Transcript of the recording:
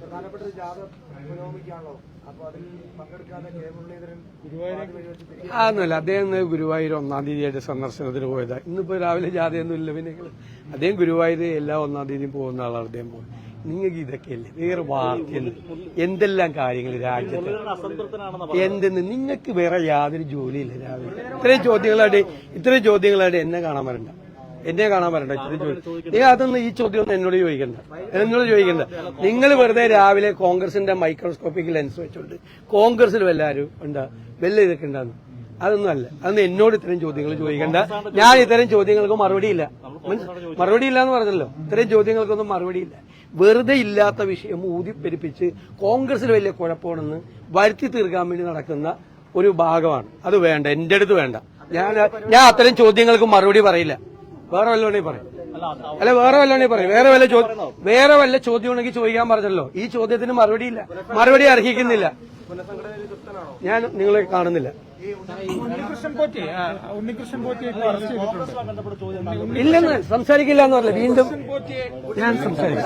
പ്രധാനപ്പെട്ട ഒരു ജാഥ പുരോഗമിക്കുകയാണല്ലോ. അപ്പൊ അതിൽ പങ്കെടുക്കാതെ കെ മുരളീധരൻ പാതി വഴി വെച്ച് തിരികെ അതൊന്നുമല്ല അദ്ദേഹം ഇന്ന് ഗുരുവായൂർ ഒന്നാം തീയതിയായിട്ട് സന്ദർശനത്തിന് പോയതാ. ഇന്നിപ്പോ രാവിലെ ജാഥയൊന്നും ഇല്ല. പിന്നെ അദ്ദേഹം ഗുരുവായൂർ എല്ലാ ഒന്നാം തീയതിയും പോകുന്ന ആളാണ് അദ്ദേഹം പോകുന്നത് നിങ്ങൾക്ക് ഇതൊക്കെയല്ലേ? വേറെ വാർത്തയുണ്ട് എന്തെല്ലാം കാര്യങ്ങൾ രാജ്യത്ത്? എന്തെന്ന്? നിങ്ങൾക്ക് വേറെ യാതൊരു ജോലിയില്ല രാവിലെ. ഇത്രയും ചോദ്യങ്ങളായിട്ട് ഇത്രയും ചോദ്യങ്ങളായിട്ട് എന്നെ കാണാൻ വരണ്ട. എന്നെ കാണാൻ വരണ്ട. നിങ്ങൾ അതൊന്നും ഈ ചോദ്യം ഒന്നും എന്നോട് ചോദിക്കണ്ട. എന്നോട് ചോദിക്കണ്ട. നിങ്ങൾ വെറുതെ രാവിലെ കോൺഗ്രസിന്റെ മൈക്രോസ്കോപ്പിക് ലെൻസ് വെച്ചോണ്ട് കോൺഗ്രസിൽ വല്ലാരും ഉണ്ടാ വല്ല ഇതൊക്കെ ഉണ്ടാകുന്നു അതൊന്നും അല്ല. അതൊന്നും എന്നോട് ഇത്തരം ചോദ്യങ്ങൾ ചോദിക്കണ്ട. ഞാൻ ഇത്തരം ചോദ്യങ്ങൾക്ക് മറുപടിയില്ല മറുപടി ഇല്ല എന്ന് പറഞ്ഞല്ലോ. ഇത്തരം ചോദ്യങ്ങൾക്കൊന്നും മറുപടിയില്ല വെറുതെ ഇല്ലാത്ത വിഷയം ഊതിപ്പെരിപ്പിച്ച് കോൺഗ്രസിൽ വലിയ കുഴപ്പമാണെന്ന് വരുത്തി തീർക്കാൻ വേണ്ടി നടക്കുന്ന ഒരു ഭാഗമാണ്. അത് വേണ്ട. എന്റെ അടുത്ത് വേണ്ട. ഞാൻ ഞാൻ അത്തരം ചോദ്യങ്ങൾക്ക് മറുപടി പറയില്ല. വേറെ വല്ലതുണ്ടെങ്കിൽ പറയും. അല്ല വേറെ വല്ലതുണ്ടെങ്കിൽ പറയും. വേറെ വല്ല ചോദ്യം വേറെ വല്ല ചോദ്യം ഉണ്ടെങ്കിൽ ചോദിക്കാൻ പറഞ്ഞല്ലോ. ഈ ചോദ്യത്തിന് മറുപടി ഇല്ല. മറുപടി അർഹിക്കുന്നില്ല. ഞാൻ നിങ്ങളെ കാണുന്നില്ല. ഇല്ലെന്ന് സംസാരിക്കില്ല എന്ന് പറഞ്ഞില്ല. വീണ്ടും ഞാൻ സംസാരിക്കും.